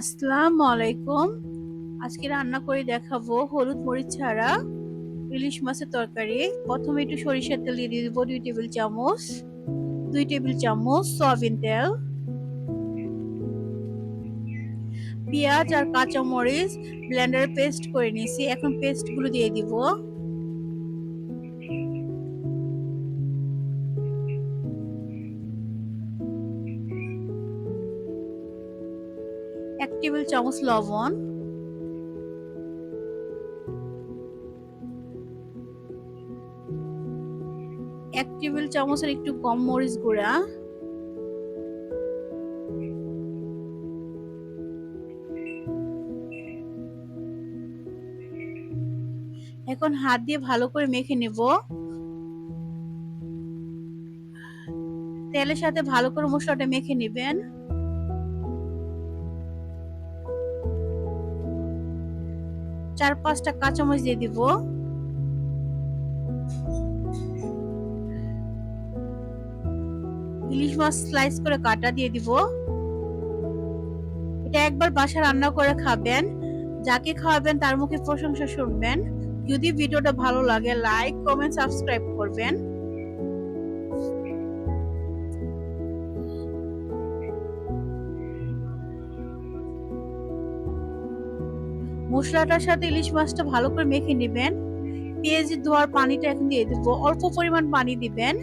আসসালামু আলাইকুম আজকে রান্না করে দেখাবো হলুদ মরিচ ছাড়া ইলিশ মাছের তরকারি। প্রথমে একটু সরিষার তেল দিয়ে দিব দুই টেবিল চামচ, দুই টেবিল চামচ সয়াবিন তেল। পেঁয়াজ আর কাঁচা মরিচ ব্লেন্ডারে পেস্ট করে নিয়েছি। এখন পেস্টগুলো দিয়ে দিব। এক টেবিল চামচ লবণ। এক টেবিল চামচের একটু কম মরিচ গুঁড়া। এখন হাত দিয়ে ভালো করে মেখে নেব। তেলের সাথে ভালো করে মশলাটা মেখে নেবেন। চার পাঁচটা কাঁচামরিচ দিয়ে দিব। ইলিশ মাছ স্লাইস করে কাটা দিয়ে দিব। এটা একবার বাসা রান্না করে খাবেন। যাকে খাওয়াবেন তার মুখে প্রশংসা শুনবেন। যদি ভিডিওটা ভালো লাগে লাইক কমেন্ট সাবস্ক্রাইব করবেন। মশলাটার সাথে ইলিশ মাছটা ভালো করে মেখে নেবেন। পেঁয়াজ ধোয়ার পানিটা এখন দিয়ে দিব। অল্প পরিমাণ পানি দিবেন।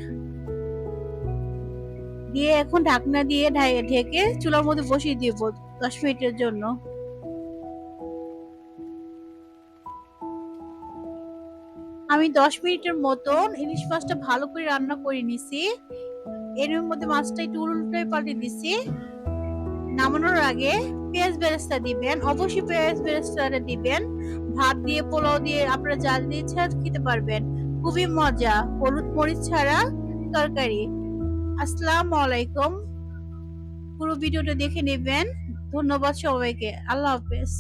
দিয়ে এখন ঢাকনা দিয়ে ঢেকে চুলার মধ্যে বসিয়ে দিব দশ মিনিটের জন্য। আমি দশ মিনিটের মতন ইলিশ মাছটা ভালো করে রান্না করে নিছি। এর মধ্যে মাছটা একটু উল্টে পাল্টে দিছি। নামানোর আগে পেঁয়াজ বেরেস্তা দিবেন, অবশ্যই পেঁয়াজ বেরেস্তাটা দিবেন, ভাত দিয়ে, পোলাও দিয়ে আপনারা যা দিয়ে খেতে পারবেন। খুবই মজা, হলুদ মরিচ ছাড়া তরকারি। আসসালামু আলাইকুম। পুরো ভিডিওটা দেখে নেবেন। ধন্যবাদ সবাইকে। আল্লাহ হাফেজ।